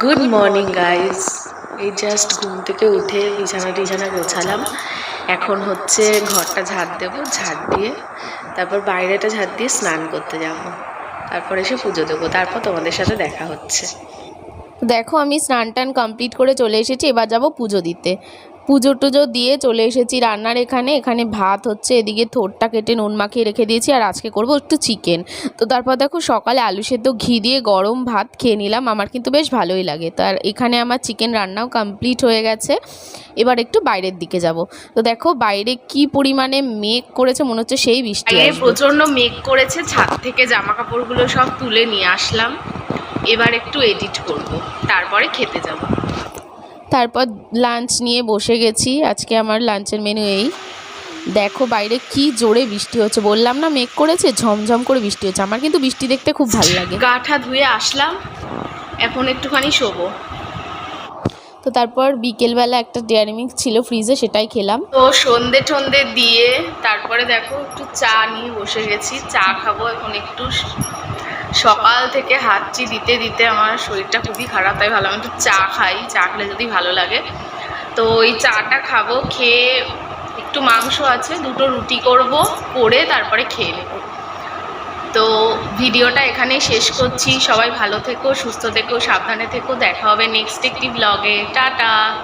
Good morning guys এই just ঘুম থেকে উঠে বিছানা টিছানা গোছালাম। এখন হচ্ছে ঘরটা ঝাড় দেবো, ঝাড় দিয়ে তারপর বাইরেটা ঝাড় দিয়ে স্নান করতে যাব। তারপর এসে পুজো দেবো, তারপর তোমাদের সাথে দেখা হচ্ছে। দেখো, আমি স্নান টান কমপ্লিট করে চলে এসেছি, এবার যাব পুজো দিতে। পুজো টুজো দিয়ে চলে এসেছি রান্নার এখানে। এখানে ভাত হচ্ছে এদিকে থোরটা কেটে নুন মাখিয়ে রেখে দিয়েছি আর আজকে করব একটু চিকেন। তো তারপর দেখো সকালে আলু সেদ্ধ ঘি দিয়ে গরম ভাত খেয়ে নিলাম আমার কিন্তু বেশ ভালোই লাগে। তো আর এখানে আমার চিকেন রান্নাও কমপ্লিট হয়ে গেছে। এবার একটু বাইরের দিকে যাব। তো দেখো বাইরে কি পরিমাণে মেঘ করেছে মনে হচ্ছে সেই বৃষ্টি প্রচণ্ড মেঘ করেছে ছাদ থেকে জামা কাপড়গুলো সব তুলে নিয়ে আসলাম। এবার একটু এডিট করব তারপরে খেতে যাব। তারপর লাঞ্চ নিয়ে বসে গেছি। আজকে আমার লাঞ্চের মেনু এই। দেখো বাইরে কি জোরে বৃষ্টি হচ্ছে। বললাম না মেঘ করেছে ঝমঝম করে বৃষ্টি হচ্ছে। আমার কিন্তু বৃষ্টি দেখতে খুব ভালো লাগে। গাঠা ধুয়ে আসলাম। এখন একটুখানি শোবো। তো তারপর বিকেলবেলা একটা ডেয়ারি মিল্ক ছিল ফ্রিজে সেটাই খেলাম। তো সন্ধে টন্ধে দিয়ে তারপরে দেখো একটু চা নিয়ে বসে গেছি। চা খাব এখন একটু। সকাল থেকে হাঁটছি দিতে দিতে আমার শরীরটা খুবই খারাপ, তাই ভালো আমি একটু চা খাই, চা খেলে যদি ভালো লাগে। তো ওই চাটা খাব, খেয়ে একটু মাংস আছে, দুটো রুটি করব, করে তারপরে খেয়ে নেব। তো ভিডিওটা এখানেই শেষ করছি। সবাই ভালো থেকো, সুস্থ থেকো, সাবধানে থেকো। দেখা হবে নেক্সট একটি ব্লগে টাটা!